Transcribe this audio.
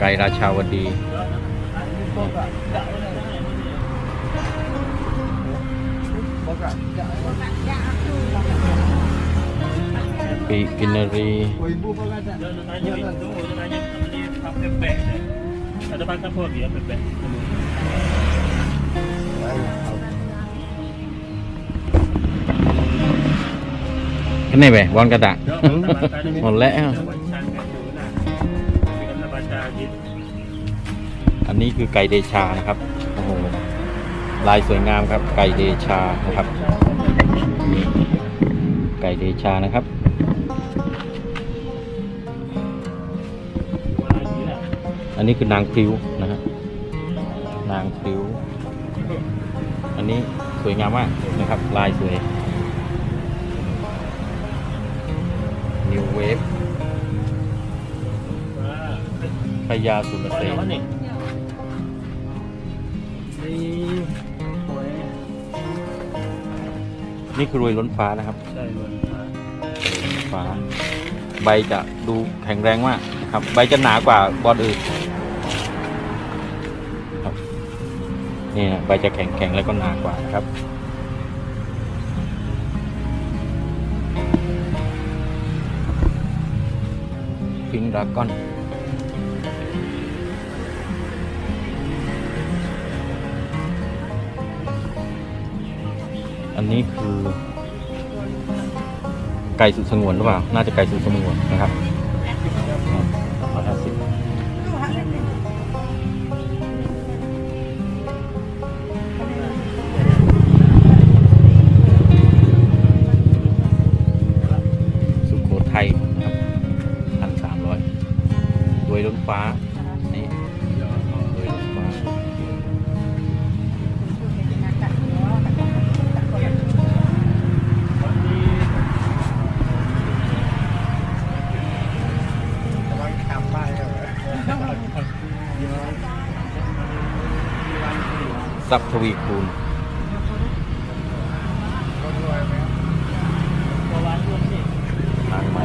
ไก่ราชาวดี ปีกินรี Jangan tanya itu, jangan tanya beli pakai beg. Ada pakai apa dia pakai beg. kan này về bon cả tạ một lẽ không? อันนี้คือไก่เดชานะครับโอ้โหลายสวยงามครับ ไก่เดชานะครับ ไก่เดชานะครับอันนี้คือนางพริ้วนะฮะนางพริ้ว อันนี้สวยงามมากนะครับ ลายสวย New Wave พญาสุรเสนนี่คือรวยล้นฟ้านะครับฟ้า ใบจะดูแข็งแรงมากนะครับ ใบจะหนากว่าบอลอื่นครับนี่นะใบจะแข็งแข็งแล้วก็หนากว่านะครับพิงดราก้อน อันนี้คือ ไก่สุดสงวนหรือเปล่า น่าจะไก่สุดสงวนนะครับสุโขทัยนะครับพันสามร้อยรวยล้นฟ้า ทรัพย์ทวีคูณทางใหม่